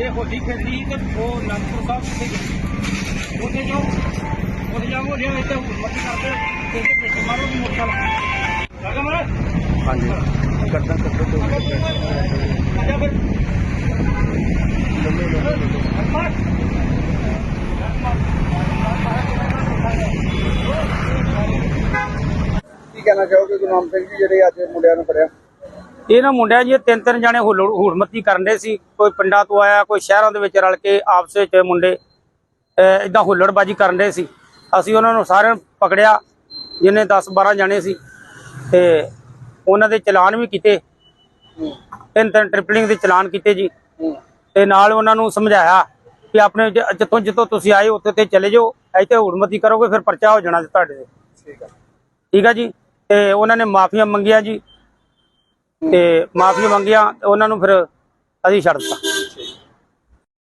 ਇਹ ਹੋਲੀ ਖੇਡੀ ਤੇ ਉਹ ਨੰਦਪੁਰ ਸਾਹਿਬ ਕਿੱਥੇ ਗਏ? ਉੱਥੇ ਜਾਓ ਉੱਥੇ ਜਾਓ ਜੇ ਇੱਥੇ ਮੱਤੀ ਕਰਦੇ ਤੇ ਇੱਥੇ ਪਿੱਛੇ ਮਾਰੋ ਵੀ ਮੋਟਰਸਾਈਕਲ। ਲੱਗਾ ਮਾਰ ਹਾਂਜੀ। ਕਰਦਾ ਕਰਦਾ ਆਜਾ ਫਿਰ। ਮਾਰ ਕੀ ਕਹਿਣਾ ਚਾਹੋਗੇ ਗੁਰਨਾਮ ਸਿੰਘ ਜੀ ਜਿਹੜੇ ਅੱਜ ਮੁੰਡਿਆਂ ਨੂੰ ਫੜਿਆ? ਇਹ ਨਾ ਮੁੰਡਿਆਂ ਜੀ ਤਿੰਨ ਤਿੰਨ ਜਾਣੇ ਹੂੜਮਤੀ ਕਰਨ ਦੇ ਸੀ। ਕੋਈ ਪਿੰਡਾਂ ਤੋਂ ਆਇਆ ਕੋਈ ਸ਼ਹਿਰਾਂ ਦੇ ਵਿੱਚ ਰਲ ਕੇ ਆਪਸ ਵਿੱਚ ਮੁੰਡੇ ਇਦਾਂ ਹੁੱਲੜਬਾਜੀ ਕਰਨ ਦੇ ਸੀ। ਅਸੀਂ ਉਹਨਾਂ ਨੂੰ ਸਾਰਿਆਂ ਨੂੰ ਪਕੜਿਆ ਜਿੰਨੇ 10 12 ਜਾਣੇ ਸੀ। ਤੇ ਉਹਨਾਂ ਦੇ ਚਲਾਨ ਵੀ ਕੀਤੇ। ਤਿੰਨ ਤਿੰਨ ਟ੍ਰਿਪਲਿੰਗ ਦੇ ਚਲਾਨ ਕੀਤੇ ਜੀ। ਤੇ ਨਾਲ ਉਹਨਾਂ ਨੂੰ ਸਮਝਾਇਆ ਕਿ ਆਪਣੇ ਜਿੱਥੋਂ ਜਿੱਥੋਂ ਤੁਸੀਂ ਆਏ ਉੱਥੇ ਤੇ ਚਲੇ ਜਾਓ। ਇੱਥੇ ਹੁੜਮਤੀ ਕਰੋਗੇ ਫਿਰ ਪਰਚਾ ਹੋ ਜਾਣਾ ਤੁਹਾਡੇ ਤੇ। ਠੀਕ ਹੈ ਠੀਕ ਆ ਜੀ? ਤੇ ਉਹਨਾਂ ਨੇ ਮਾਫੀਆਂ ਮੰਗੀਆਂ ਜੀ। ਤੇ ਮਾਫੀਆਂ ਮੰਗੀਆਂ ਤੇ ਉਹਨਾਂ ਨੂੰ ਫਿਰ ਅਸੀਂ ਛੱਡ ਦਿੱਤਾ।